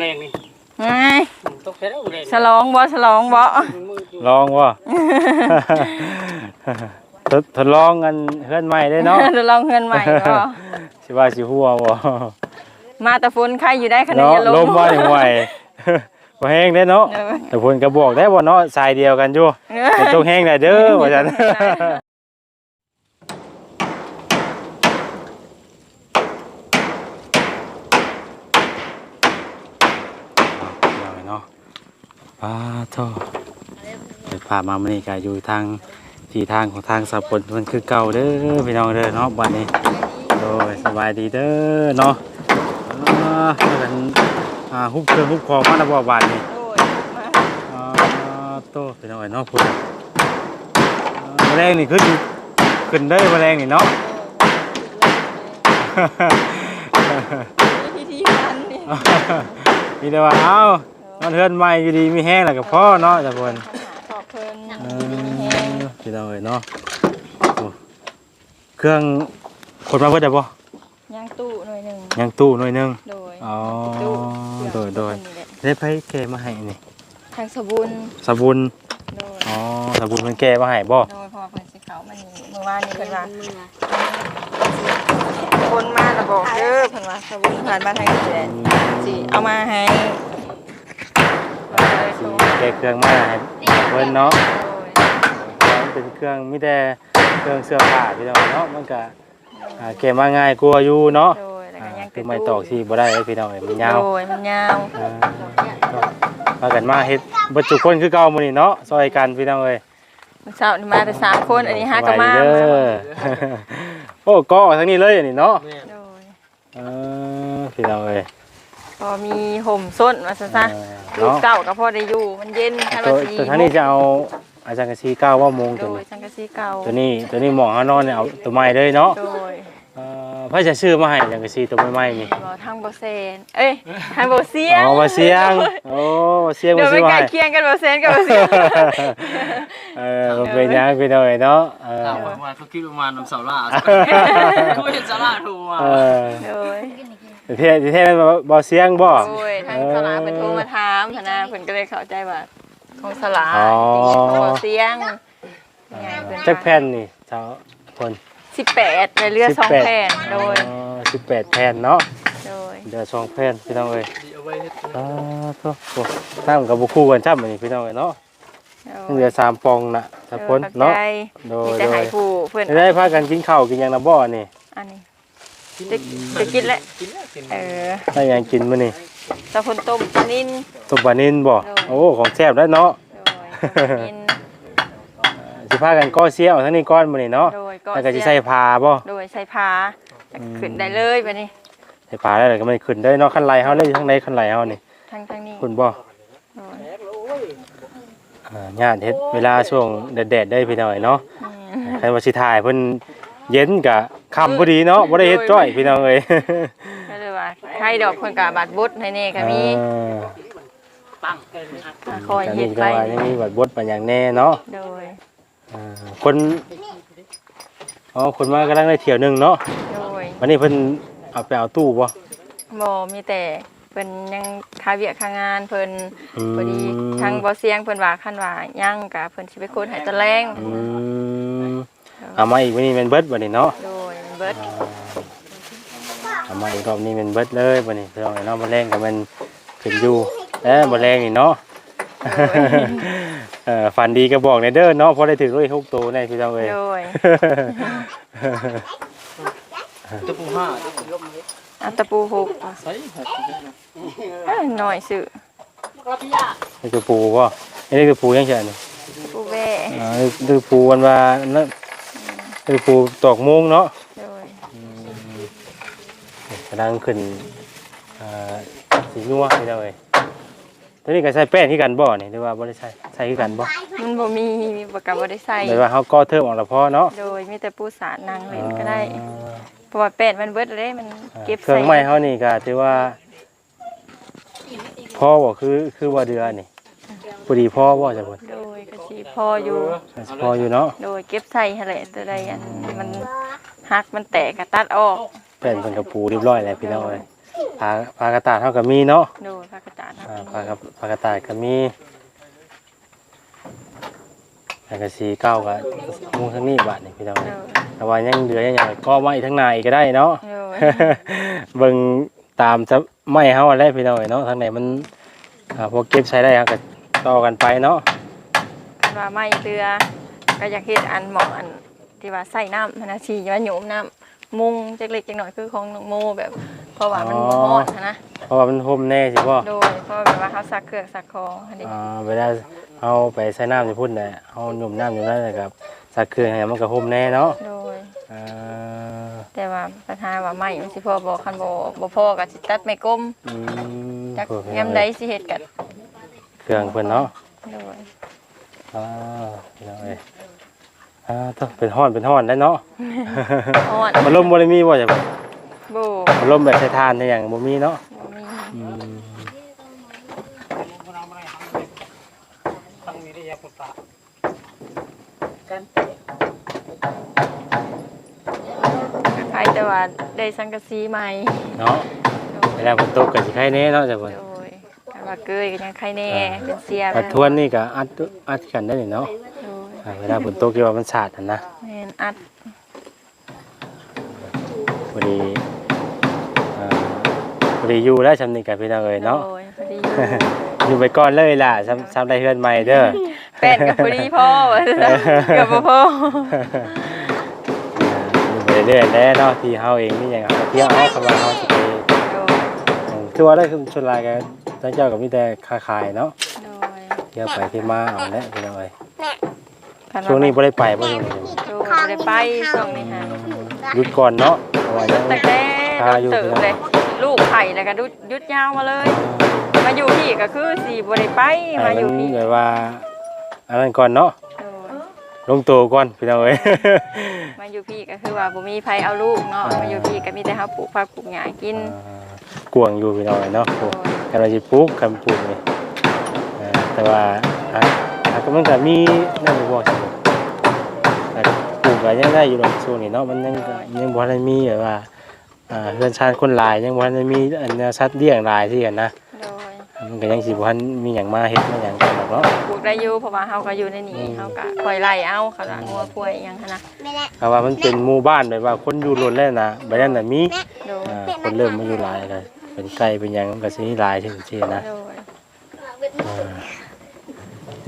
แรงนี่ไงตกใช้แล้วแรงฉลองบ่ฉลองบ่มืออยู่ลองบ่ ทดทดลองกันเฮือนใหม่ได้เนาะฉลองเฮือนใหม่บ่ สิว่าสิหัวบ่มาแต่ฝนใครอยู่ได้คะแนนเนาะอย่าลลงมบ่ได้ห่วยบ่แห้งได้เนาะ เออแต่เพิ่นก็บอกได้บ่เนาะสายเดียวกันอยู่ เออ เป็นต้องแห้งได้เด้อว่าซั่น เอาเนาะปาทเปิดภามามื้อนี้ก็อยู่ทางที่ทางของทางสะพลมันคือเก่าเด้อพี่น้องเด้อเนาะบัดนี้โดยสบายดีเด้อเนาะอ่าเพิ่นอ่าฮุบเครื่องฮุบขอมาแล้วบ่บาดนี้โอ้ยมาอ่าโตพี่น้องเนาะพุ่นแมลงนี่ขึ้นขึ้นได้แมลงนี่เนาะพิธีการนี่มีแต่ว่าเอ้า มันเฮือนใหม่อยู่ดีมีแห้งแล้วก็พอเนาะจ้ะเพิ่นขอบเพิ่นเอแห้งอพี่น้องเอ้ยเนาะโอ้เครื่องคนมาเพิ่นได้บ่ย่างตู้หน่อยหนึงยังตู้หน่อยหนึง โดยอ๋อตู้โดยโดยเพิ่นนี่แหละได้ไผแก้มาให้นี่ทางสบุญสบุนโดยอ๋อสบุนเพิ่นแก้มาให้บ่โดยพอเพิ่นสิเขามันนี่เมื่อวานนี้เพิ่นว่าคนมาแล้วบอกเด้อเพิ่นว่าสบุญผ่านมาทางนี้แหละสิเอามาให้โดยโดย แก้เครื่องมาให้เพิ่นเนาะโดยมันเป็นเครื่องมีแต่เครื่องเสื้อผ้าพี่น้องเนาะมันก็อ่าเก็บมาง่ายกว่าอยู่เนาะโดยแล้วอ่าก็ยังคือไม่ตอกที่บ่ได้เอ้ยพี่น้องเอ้ยมันยาว โดยมันยาวอ่าพากันมาเฮ็ดเบัดจุคนคือเก่ามื้อนี้เนาะซอยกันพี่น้องเอ้ยมื้อเช้านี่มาแต่สามคนอันนี้ห้าก็มาสบยดีเด้อโอ้เก็ทั้งนี้เลยอันนี้เนาะแม่โดยเออพี่น้องเอ้ย พอมีห่มส้นว่าซะซะเออลูกเนาะเก่าก็พอได้อยู่มันเย็นคันตัวว่าสิตัวท่างนี้จะเอาอาจารย์กะซีเก้าว่าโมงโดตัวยนี้สังกะสีเก่าตัวนี้ตัวนี้หมองเฮานอนเนี่ยเอาตัวใหม่เลยเนาะโดยเอ่อเพิ่นจะซื้อมาให้อาจารย์กะซีตัวใหม่ๆนี่บ่ทางบ่เซนเอ้ยทางบ่เสียงอ๋อมาเสียงโอ้มาเสียงเดี๋มายวซื้ไม่อมาใกล้ให้ เคียงกันบ่เซนกับบ่เสียง เออบ่เป็นหยังพี่น้อยเนาะเออถามว่าเขาคิดประมาณน้ำเสาล่าเขาเห็นเสาล่าโทรมาเออโดย เท่เท่มันบ่เสียงบ่ โอ้ยทางสลาเพิ่นโทรมาถามหันนะเพิ่นก็เลยเข้าใจว่าของสลาอ๋อ บ่เสียงไงเพิ่นจักแผ่นนี่เจ้าคน18ในเรือสองแผ่นโดย อ๋อ18แผ่นเนาะ โดย เดี๋ยวสองแผ่นพี่น้องเอ้ยเอาไว้เฮ็ดอ่าโตโตน้ำกับบ่คู่กันจ้ำอันนี้พี่น้องเอ้ยเนาะเหลือสามปองน่ะถ้าพ้นเนาะ โดมียแต่โดให้ยผู้เพิ่นได้พากันกินข้าวกินหยังนะบ่นี่อันนี้ จะจะกินแล้วกินแล้วกินเออได้หยังกินมื้อนี้ตะพนต้มปลานิ่น ต้มปลานิลบ่โดย โอ้ของแซ่บแล้วเนาะ โดยปลานิ่นสิพากันก้อเสียเอาทั้งนี้ก้อนมื้อนี้เนาะโดยก็แล้วก็สิใส่ผ้าบ่ โดยใส่ผ้าแล้วก็ขึ้นได้เลยไปนี่ใส่ผ้าได้เลยก็ไม่ขึ้นได้เนาะคันไหลเฮาเลยข้างในคันไหลเฮานี่ทางทางนี้คุณบ่โดยอ่าญาติเฮ็ดเวลาช่วงแดดๆได้พี่น้อยเนาะ อืมใครว่าสิถ่ายเพิ่นเย็นกะ ค่ำพอดีเนาะบ่ได้เฮ็ดจ้อยพี่น้องเอ้ยก็เลยว่าใครดอกคนกะบาดบุดให้แน่ก็มีเออปังเกินครับอ่าคอยก็เฮ็นี่ดก็ไปว่ายังมีบัดบดบัดหยังแน่เนาะโดยอ่าคนอ๋อคนมากำลังได้เที่ยวหนึงเนาะโดยวันนี้เพิ่นเอาไปเอาตู้บ่บ่มีแต่เพิ่นยังคาเวียกคางานเพิ่นอืมพอดีทางบ่เสียงเพิ่นว่าคันว่ายังกะเพิ่นสิไปคุดให้ตะแรงอืมเอามาอีกวันนี้เป็นเบิดวันนี้เนาะโดย เบิดเอามาอีกรอบนี้เป็นเบิดเลยวันนี้พี่น้องเนาะมาแรงกับมันขึ้นอยู่เอ้มาแรงนี่เนาะเออฝันดีก็บอกในเด้อเนาะเพราะได้ถึงด้วยหกตัวในพี่น้องเอ้ยโดยตะปูห้าตะปูลมเอาตะปูหุบใส่หกเอ้ยหน่อยซื้อนี่คือปูป่ะนี่คือปูยังไงนี่ตะปูแว่อ่านี่คือปูวันว่านั่นนี่คือปูตอกมุงเนาะโดย กำลังขึ้นอ่าสีนัวพี่น้องเอ้ยตัวนี้ก็ใส่แป้งที่กันบ่นี่หรือว่าบ่ได้ใส่ใส่ที่กันบ่มันบ่มีมีบ่กะบ่ได้ใส่หรือว่าเฮาก็เทิมออกและพอเนาะโดยมีแต่ปูสาดนางเล่นก็ได้เพราะว่าเป็ดมันเบิดเลยมันอ่าเก็บเครื่ใส่องไม้เฮานี่ก็ถือว่าพ่อบ่คือคือว่าเดือนี่พอดีพ่อบ่จ้ะเพิ่นโดยก็สิพออยู่พออยู่เนาะโดยเก็บใส่หั่นแหละตัวใดอันมันหักมันแตกก็ตัดออก แป้นเพิ่นก็ปูเรียบร้อยแล้วพี่น้องเอ้ยผาผากระตาดเท่ากับมีเนาะโดยพระกระจาดอ่าผากับผากระตาดก็มีแล้วก็สีเก้าก็มุงทั้งนี้บาทนี่พี่น้องโดเอ้ยยแต่ว่ายังเหลือยังอย่างก็ไม้ทั้งในอีกก็ได้เนาะ โดย เบิ่งตามจะไม่เฮาอะไรพี่น้องเอ้ยเนาะทางไหนมันอ่าพวกเก็บใช้ได้ครับก็ต่อกันไปเนาะ คันว่าไม่เรือก็อยากเฮ็ดอันเหมาะอันที่ว่าใส่น้ำหั้นนะสิว่าโยมน้ำ มุงจักเล็กจักหน่อยคือของน้องโมแบบเพราะว่ามันบ่ฮอดหั้นนะเพราะว่ามันห่มแน่สิพ่อโดยเพราะแบบว่าเฮาซักเครื่องซักของอันนี้อ่าเวลาเอาไปใส่น้ำอยู่พุ่นน่ะเอาหนุ่มน้ำอยู่นั่นแหละครับสักเครื่องให้มันก็ห่มแน่เนาะโดย อ่าแต่ว่าปัญหาว่าไม่มันสิพอบ่คันบ่บ่พอก็สิตัดไม่กลมอืมจักโอเคยามใดสิเฮ็ดกันเครื่องเพิ่นเนาะโดย อ่าพี่น้องเอ้ย อ่าต้องเป็นห้อนเป็นห้อนได้เนาะฮอดมันลมบ่ได้มีบ่จ้ะบ่มันลมแบบใช้ทานได้หยังบ่มีเนาะบ่มีอืมใครแต่ว่าได้สังกะสีใหม่เนาะเวลาฝนตกก็สิไข้แน่เนาะจ้ะเพิ่นโดยแต่ว่าเกยก็ยังใครแน่เป็นเสียแต่ทวนนี่ก็อัดอัดกันได้นี่เนาะโดยอ่า เวลาฝนตกที่ว่ามันสาดนั่นนะแม่นอัดพอดีอ่าพอดีอยู่แล้วชำนี่กับพี่น้องเอ้ยเนาะโดยพอดีอยู่ไปก่อนเลยล่ะซ้ำซ้ำได้เฮือนใหม่เด้อ แป้นกับพอดีพ่อว่าซั่นนะเกือบบ่พออยู่ไปเรื่อยๆแล้วเนาะที่เฮาเองนี่ยังเอาเที่ยวเอาคำว่าเฮาสิไปโดยอืมคือว่าได้คือชวนหลายกันทั้งเจ้าก็มีแต่ค้าขายเนาะโดยเที่ยวไปที่มาเอาแหละพี่น้องเอ้ยคัน ช่วงนี้บ่ได้ไปบ่ช่วงนี้โดยบ่ได้ไปช่วงนี้ฮะหยุดก่อนเนาะเพราะว่ายังตั้งแต่พาอยู่เติบเลยลูกไข่แล้วก็ดุยุดยาวมาเลย มาอยู่พี่ก็คือสีบริไปให้มาอมันยู่พี่แบบว่าอันนั้นก่อนเนาะโดยลงตัวก่อนพี่น้องเอ้ยมาอยู่พี่ก็คือว่าบ่มีไผเอาลูกเนาะอ่ามมาอยู่พี่ก็มีแต่เฮาปลูกผักปลูกหญ้ากินอ่ากวางอยู่พี่น้องเอ้ยเนาะโดยกันเราจะปลูกกันปลูกนี่เอ่อแต่ว่าอะอะ ก็มันก็มีนั่นอยู่บ่ใช่ไหมแต่ปลูกก็ยังได้อยู่ดอกช่วงนี้เนาะมันยังก็ยังบ่ทันได้มีแบบว่าอ่าเรือนชานคนหลายยังบ่ทันได้มีอันแนวสัตว์เลี้ยงหลายที่กันนะโดยมันก็ยังสิบ่ทันมีหยังมาเฮ็ดมาหยังกันดอกเนาะ ปลูกได้อยู่เพราะว่าเฮาก็อยู่ในนี้เฮาก็คอยไล่เอาเขาว่างัวควายอิหยังหันนะเพราะว่ามันเป็นหมู่บ้านแบบว่าคนอยู่ล้นแล้วนะบัดนั้นน่ะมีโดยอ่าคนเริ่มมาอยู่หลายก็เป็นไก่เป็นหยังมันก็สิมีหลายจังซี่นะ โดย อ่า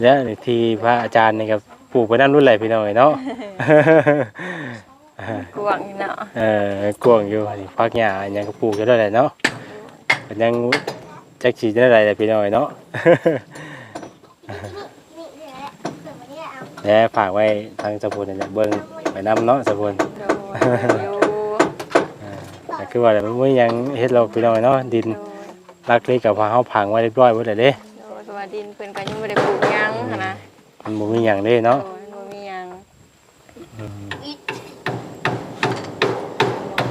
แล้วนี่ที่พระอาจารย์นี่ก็ปลูกไปนั่นรุ่นไหลพี่น้องเอ้ยเนาะ กวางเนาะเออกวางอยู่นี่พักหญ้าอันหยังก็ปลูกอยู่ด้วยแหละเนาะก็ยังจักสิได้ไรแต่พี่น้องเอ้ยเนาะ แล้วฝากไว้ทางสะพนนี่นแหละเบิ่งไปนํเนาะสะพนโดยอยู่อ่าแต่คือว่าแต่มันบ่มีหยังเฮ็ดเราพี่น้องเอ้ยเนาะดินโดยลักเล็กกับพาเฮาพังไว้เรียบร้อยหมดแล้วเด้ โดยเพราะว่าดินเพิ่นก็ยังบ่ได้ปลูกหยังหันนะ มันบ่มีหยังเด้โดเนาะยบ่มีหยังอืม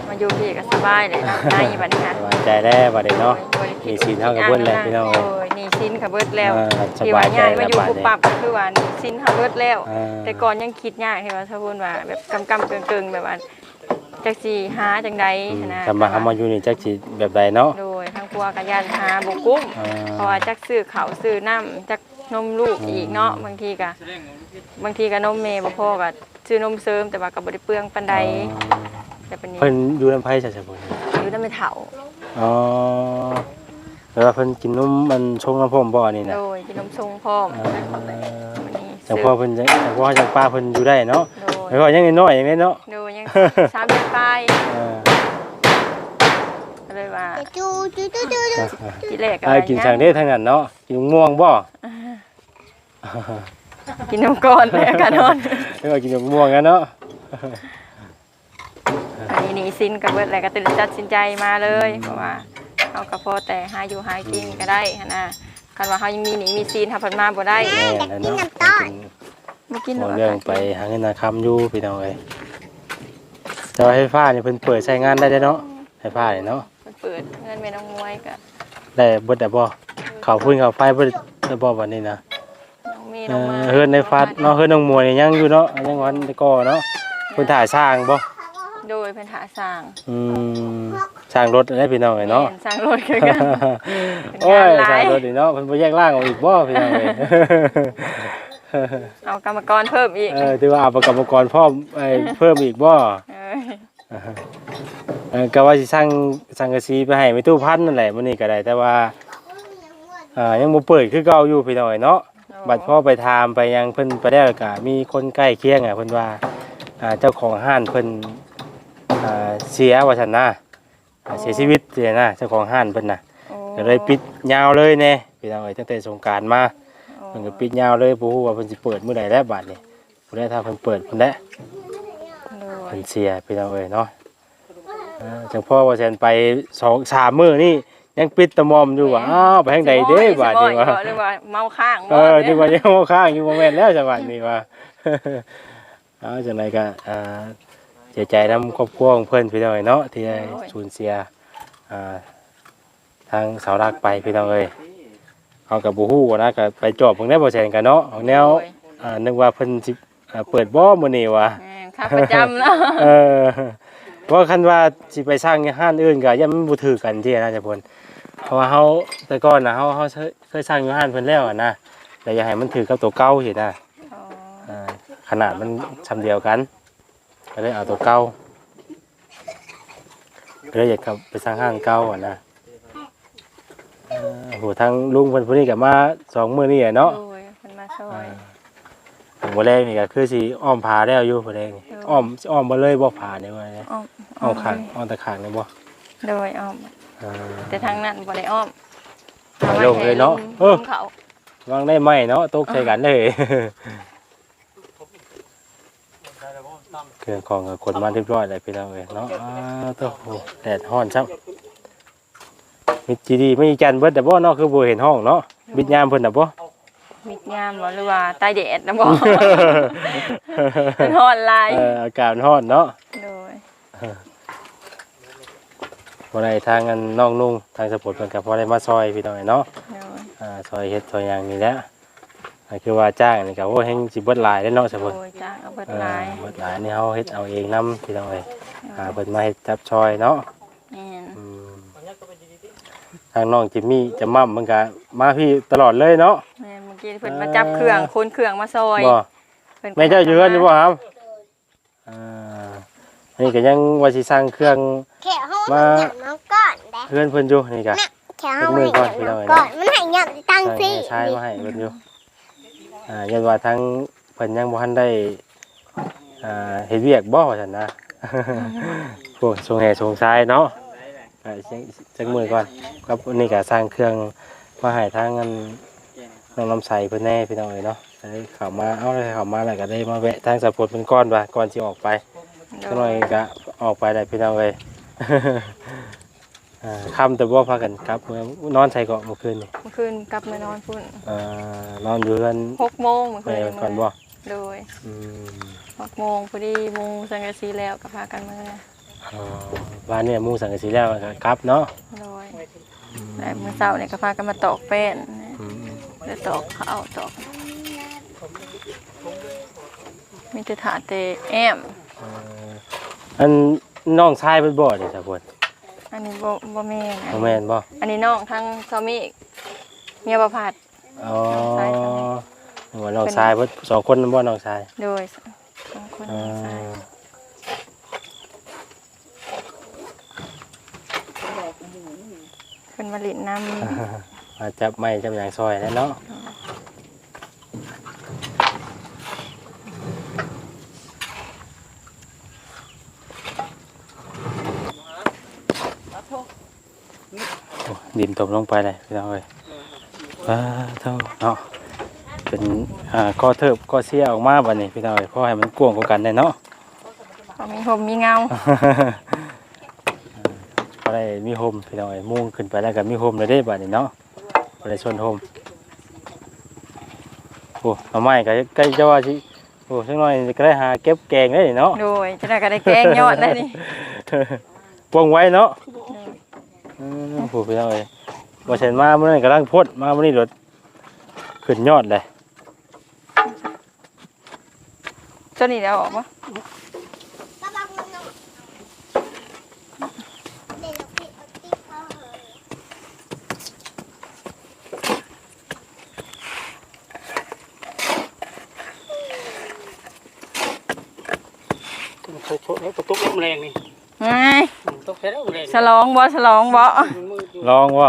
มาอยู่พี่ก็สบายเลยเนาะในบัดนี้ค่ะสบายใจแล้วบัดนี้เนาะมีสินเท่ากับเบิดแหละพี่น้องโอ้ยนี่สินค่ะเบิดแล้วอ่าสที่บาว่ายใจย้ายมาแล้วอยู่บัดปุ๊บนี้ปั๊บก็คือว่านี่สินค่ะเบิดแล้ว อ่าแต่ก่อนยังคิดยากที่ว่าถ้าพูดว่าแบบกำกำเกิงเกิงๆแบบว่าจักสิหาจังใดอืมนะคำว่าเฮามาอยู่นี่จักสิแบบใดเนาะ โดยทางครัวก็ยานหาบ่กุ้มอ่า เพราะว่าจักซื้อข้าวซื้อน้ำจัก นมลูกอีกเนาะบางทีก็บางทีก็นมแม่บ่พอก็ซื้อนมเสริมแต่ว่าก็บ่ได้เปลืองปานใดแต่เป็นนี้เพิ่นอยู่นำไผซะซะพุ่นอยู่นำไม่เฒ่าอ๋อแปลว่าเพิ่นกินนมมันชงน้ำพร้อมบ่อันนี้น่ะโดยกินนมชงพร้อมอ่าวันนี้จังพ่อเพิ่นจังจังพ่อจังป้าเพิ่นอยู่ได้เนาะโดแล้ยวก็ยังน้อยๆอย่างนี้เนาะโดยยังสามเดือนปลายอ่าก็เลยว่าจูจูจูจูจูทีแรกก็อ่ากินจังเด้ทั้งนั้นเนาะกินม่วงบ่ กินน้ำก่อนแล้วก็นอนแล้วก็กินม่วงกันเนาะอันนี้หนี่สินกับเบิดอะไรก็ตื่นตัดสินใจมาเลยเพราะว่าเอากระพอแต่หาอยู่หากินก็ได้หั้นนะคันว่าเขายังมีหนีมีซีนถ้าเพันมาบ่ได้แม่นแล้วเนาะกินบ่กินหรบ่อกเรื่องไปหาเงินหาคำอยู่พี่น้องเอ้ยแต่ว่าไฟฟ้านี่เพิ่นเปิดใช้งานได้เด้อเนาะไฟฟ้านี่เนาะเปิดเงินแม่น้องมวยกับได้เบิดได้บ่เข้าพื้นเข้าไฟเบิดได้บ่บัดนี้นะ น้องเมย์เอน้องอมาเฮือนในฟัดเนาะเฮือนน้องมวยนี่ยังอยู่เนาะยังวันแต่ก่อเนาะเพิ่นถ่ายสร้างบ่โโดยเป็นหาสร้างอืมสร้างรถได้พี่น้องเอ้ยเนาะแม่สร้างรถคือกันโอ้ยงานหลายสร้างรถนี่เนาะเพิ่นบ่แยกร่างออกอีกบ่พี่น้องเอ้ยเอากรรมกรเพิ่มอีกเออถือว่าเอาประกรรมกรพร้อมไอ้เพิ่มอีกบ่เอ้ยเออก็ว่าสิสร้างสังกะสีไปให้ไม่ตู้พันนั่นแหละมื้อนี้ก็ได้แต่ว่าอ่ายังบ่เปิดคือเก่าอยู่พี่น้องเอ้ยเนาะ บัดพ่อไปถามไปยังเพิ่นไปได้วก็มีคนใกล้เคียงอะเพิ่นว่าอ่าเจ้าของห้านเพิ่นอ่าเสียว่าซั่นนะอ่าเสียชีวิตเสียนะเจ้าของห้านเพิ่นน่ะโอ้ก็เลยปิดยาวเลยแน่พี่น้องเอ้ยตั้งแต่สงกรานต์มาเพิ่นก็ปิดยาวเลยบ่ฮู้ว่าเพิ่นสิเปิดมื้อใดแล้วบัดนี้ผู้ใดถ้าเพิ่นเปิดเพิ่นได้โดยเพิ่นเสียพี่น้องเอ้ยเนาะอ่าจังพ่อว่าแซนไปสองสามมื้อนี่ ยังปิดตะมอมอยู่ว่าอ้าวไปทางใดเด้บาดนี้ว่าหรือว่าเมาข้างเออที่ว่ายังว่าข้างอยู่บ่แม่นแล้วจังหวัดนี้ว่าเอาจังไดก็อ่าเสียใจนำครอบครัวของเพิ่นพี่น้องเอ้ยเนาะที่ได้สูญเสียอ่าทางเสาหลักไปพี่น้องเอ้ยเฮาก็บ่ฮู้นะก็ไปจอบเพิ่นได้บ่แซนกันเนาะเอาแนวอ่านึกว่าเพิ่นสิอ่าเปิดบ่มื้อนี้ว่าแม่นข้าประจำเนาะเออ เพราะคันว่าสิไปสร้างห้านอื่นก็ยังมันบ่ถือกันที่นะจ๊ะพลเพราะว่าเฮาแต่ก่อนน่ะเฮาเฮาเคยสร้างอยู่ห้านเพิ่นแล้วอะนะแต่อย่าให้มันถือกับตัวเก่าสินะอ๋ออ่าขนาดมันชำเดียวกันก็เลยเอาตัวเก่าก็เลยอยากกลับไปสร้างห้างเก่าอะนะเอ่อโหทางลุงเพิ่นผู้นี้ก็มาสองมื้อนี่อะเนาะโดยเพิ่นมาช่วย ผมบ่แรงนี่ก็คือสิอ้อมผาแล้วอยู่บ่แรงนี่เอออ้อมสิอ้อมบ่เลยบ่ผานี่ว่าไงอ้อมอ้อมข้างอ้อมตะข้างนี่บ่โดยอ้อมเอ่อแต่ทางนั้นบ่ได้อ้อมไปลงเลยเนาะเอเอออ เขาวางได้ไหมเนาะตกใส่กันเลยเครื่องของก็ขนมาเรียบร้อยเลยพี่น้องเอ้ยเนาะอ้าวโตโหแดดฮ้อนซ้ำมิดจีดีไม่มีจันเบิดแต่บ่เนาะคือบ่เห็นห้องเนาะบิดยามเพิ่นน่ะบ่ มิดงามบ่หรือว่าใต้แดดนะบ่เป็นฮอดลายเอออากาศมันฮ้อนเนาะโดยบ่ได้ทางอันน้องนุ่งทางสปอร์ตเพิ่นก็พอได้มาซอยพี่น้องเอ้ยเนาะ โดยอ่าซอยเฮ็ดซอยหยังนี่แหละอ่าคือว่าจ้างนี่ก็โอ้แฮงสิเบิดหลายเด้อเนาะสปอร์ตโดยจ้างเอาเบิดเออลายเบิดหลายนี่เฮาเฮ็ดเอาเองนํพี่น้องเอ้ยอ่าเพิ่นมาเฮ็ดจับซอยเนาะแม่นอืมทางน้องจิมมี่จะมั่มมันก็มาพี่ตลอดเลยเนาะแม่นเมื่อ กี้เพิ่นมาจับเครื่องคนเครื่องมาซอยบ่เพิ่นก็แม่เจ้าอยู่กันอยู่บ่ครับอ่านี่ก็ยังว่าสิสร้างเครื่องแค่ห้องมันหยับน้องก่อนเด้เพื่อนเพิ่นอยู่นี่ก็แค่ห้องมันหยับน้องก่อนมันให้หยับตั้งใช่ซี่ใช่มาให้เพิ่นอยู่อ่ายันว่าทั้งเพิ่นยังบ่ทันได้อ่าเฮ็ดเวียกบ่ว่าซั่นนะ พวกทรงแห่ทรงซ้ายเนาะอ่าจังจังมือก่อนครับวันนี้ก็สร้างเครื่องมาให้ทางอัน น้องน้ำใสเพื่อนแน่พี่น้องเอ๋ยเนาะจะได้เข้ามาเอาเลยเข้ามาแล้วก็ได้มาแวะทางสะพดเป็นก้อนไปก่อนที่ออกไปโดก็หน่อยยก็ออกไปได้พี่น้องเอ๋ย อ่าค่ำแต่ว่าพากันครับเมื่อนอนใส่เกาะเมื่อคืนนี่เมื่อคืนกลับมานอนพุ่นอ่านอนอยู่กัน6โมงเมื่อไปคืนก่อนบ่โดยอืม6โมงพอดีมุงสังกะสีแล้วก็พากันมาอ๋อบ้านเนี่ยหมู่สังกะสีแล้วก็กลับเนาะโดยแล้วมื้อเช้าเนี่ยก็พากันมาตอกแป้นอืม แล้วตอกข้าวตอกมีแต่ถาเตแอมเอ่ออันน้องชายเป็นบ่เด้สะพดอันนี้บ่บ่แม่นบ่แม่นบ่อันนี้น้องทั้งซอมิเมียประพัด อ๋อน้องชายสองคนว่าน้องชายเพิ่นสองคนนั่นบ่น้องชายโดยสองคนอ่ใช่าเป็นมาลินน้ มาจับไม้จับอย่างซอยแล้วเนาะโอ้ดินตกลงไปเลยพี่น้องเอ้ยว้าเท่าเนาะเป็นอ่าก้อเทิบก้อเสียออกมาบัดนี้พี่น้องเอ้ยเพราะให้มันกว้างกว่ากันได้เนาะำก็มีหมมีเงาพอได้มีโฮมพี่น้องเอ้ยมุ่งขึ้นไปแล้วก็มีโฮมเลยได้บัดนี้เนาะ พอได้ชนโฮมโอ้เอาไม้ก็ใกล้จะว่าสิโอ้สักหน่อยก็ได้หาเก็บแกงได้เนาะโดยจะได้ก็ได้แกงยอดได้นี่ปวงไว้เนาะอืมโอ้โหพี่น้องเอ้ยว่าฉันมาเมื่อนั้นกำลังพดมาเมื่อนี้รถขึ้นยอดเลยตัวนี้เดี๋ยวออกปะ ตกแล้วตกแรงนี่ไงตกแล้วแรงฉลองบ่ฉลองบ่ลองบ่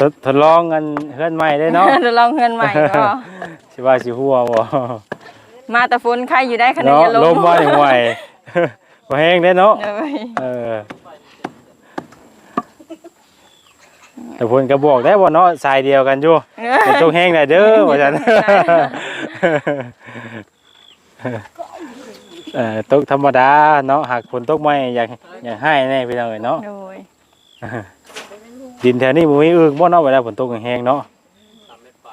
ทดทดลองกันเฮือนใหม่ได้เนาะฉลองเฮือนใหม่บ่สิว่าสิหัวบ่มาแต่ฝนใครอยู่ได้ขนาดเนาะอย่าลลมมว่าถึงไหวบ่แห้งได้เนาะ เอ้ยเออ แต่เพิ่นก็บอกได้บ่เนาะสายเดียวกันอยู่ เอ้ยเป็นตกแห้งได้เด้อว่าซั่น เออตกธรรมดาเนาะหากฝนตกไม่อยากอยากให้แน่พี่น้องเอ้ยเนาะ โดยดินแถวนี้บ่มีอึ่งบ่เนาะเวลาฝนตกแห้งๆเนาะ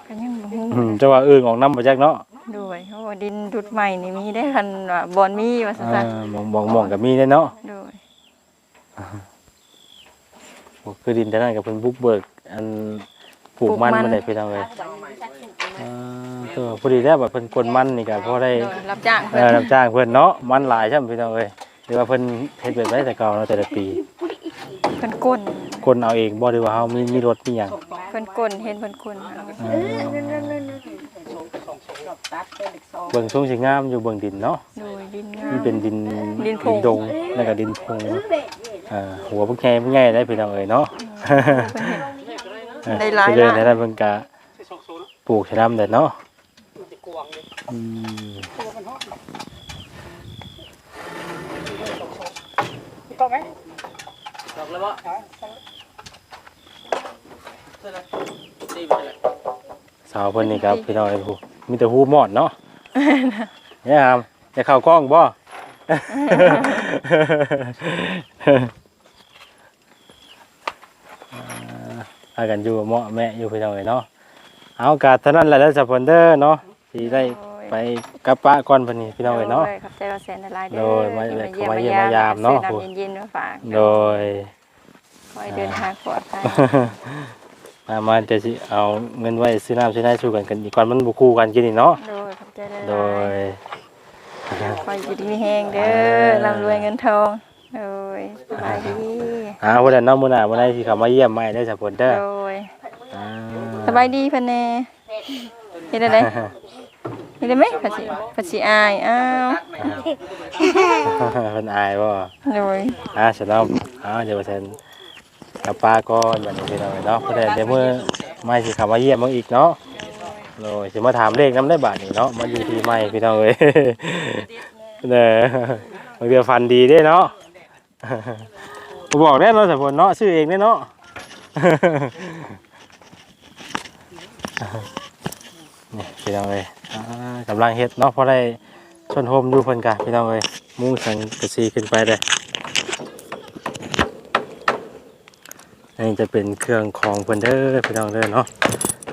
ก็ยังบ่ฮู้อืมจะว่าอึ่งออกน้ำบ่จักเนาะโดยเพราะว่าดินดุดใหม่นี่มีได้คันว่าบอนมีว่าเอซั่นอมองมองมองก็มีได้เนาะๆโดยคือดินแต่นั้นกับเพิ่นบุกเบิกอันปลูกมันมาได้พี่น้องเอ้ย เออตัวพอดีแล้วแบบเพิ่นกวนมันนี่ก็พอได้โดยรับจ้างเอเพิ่นอรับจ้างเพิ่นเนาะมันหลายใช่ไหมพี่น้องเอ้ยหรือว่าเพิ่นเฮ็ดแบบไว้แต่เก่าเนาะแต่ละปีเพิ่นก้นคนเอาเองบ่หรือว่าเฮามีมีรถมีหยังเพิ่นก้นเห็นเพิ่นก้นเอาเออเบิ่งช่วงสิงามอยู่เบิ่งดินเนาะโดยดินงามันมเป็นดินดินผงดงแล้วก็ดินพงเอ่อหัวพวกแง่พวกแง่ได้พี่น้องเอ้ยเนาะ เพิ่นเห็น ได้หลายเรื่อยละๆแล้วเพิ่นก็ปลูกชะนํได้เนาะ อืมตกไหมตกแล้วบ่ตีไปเลยสาวเพิ่นนี่ครับพี่น้องเอ้ยผู้มีแต่หูหมอดเนาะเนี่ยครับจะเข้ากล้องบ่พากันอยู่กับเหมาะแม่อยู่พี่น้องเอ้ยเนาะเอากาสเท่านั้นแหละแล้วสปอนเดอร์เนาะ ที่ได้ไปกับป้าก่อนเพิ่นนี่พี่น้องเอ้ยเนาะโดขอบใจเราแสนหลายๆเด้อโดยมาที่มาเยี่ยมมายามเนาะ ซื้อน้ำเย็นๆมาฝากโดยขอให้เดินทางปลอดภัยมามาจะสิเอาเงินไว้ซื้อน้ำซื้อน้ำสู้กันกันอีกก่อนมันบ่คู่กันกินนี่เนาะ โดยขอบใจหลายๆโดยขอให้อยู่ดีมีแห้งเด้อร่ำรวยเงินทองโดยสบายดีอ่าวันนั้นเนาะมื้อหน้ามื้อใดสิเข้ามาเยี่ยมใหม่ได้อสปอนเดอร์โดยอ่าสบายดีเพิ่นแน่เฮ็ดได้ได เฮ็ดได้ไหมภาษีภาษีอายอ้าวเพิ่นอายบ่โดยอ่าฉันเอาอ่าเดี๋ยวฉันกับป้าก่อนบัดนี้พี่น้องเนาะเพราะแต่เดี๋ยวมื้อไม่สิเข้ามาเยี่ยมมึงอีกเนาะโดยสิมาถามเลขนำได้บาดนี้เนาะมาอยู่ที่ใหม่พี่น้องเอ้ยเด้อบางเดือฟันดีเด้เนาะบ่บอกได้เนาะสมพลเนาะชื่อเองเด้เนาะนี่พี่น้องเอ้ย อ่ากำลังเฮ็ดเนาะเพราะได้ชนโฮมอยู่เพิ่นกะพี่น้องเอ้ยมุ้งสังกะสีขึ้นไปเลยอันนี้จะเป็นเครื่องของเพิ่นเด้อพี่น้องเด้อเนาะ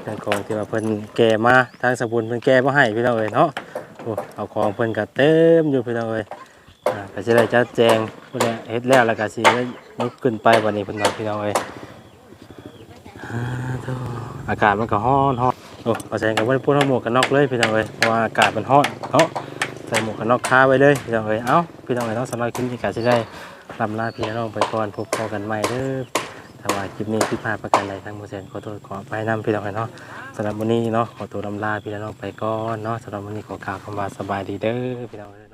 เครื่องของที่ว่าเพิ่นแก่มาทางสมุนเพิ่นแก่มาให้พี่น้องเอ้ยเนาะโอ้เอาของเพิ่นก็เต็มอยู่พี่น้องเอ้ยอ่าก็จะได้จัดแจงพวกนี้เฮ็ดแล้วแล้วก็สิได้ยกขึ้นไปวันนี้เพิ่นว่าพี่น้องเอ้ยอ่าโธ่อากาศมันก็ร้อนร้อน โอ้เอาใส่กับว่าพูดหมวกกันน็อกเลยพี่น้องเลยเพราะว่าอากาศมันร้อนเนาะใส่หมวกกันน็อกคาไว้เลยพี่น้องเลยเอ้าพี่น้องเลยต้องสำหรับคลิปนี้ก็จะได้ลำลาพี่น้องไปก่อนพบพอกันใหม่เด้อถ้าว่าคลิปนี้พี่พาประกันใดทางโมเสนขอโทษขอไปนำพี่น้องเลยเนาะสำหรับวันนี้เนาะขอตัวลำลาพี่น้องไปก่อนเนาะสำหรับวันนี้ขอกล่าวคำว่าสบายดีเด้อพี่น้องเลย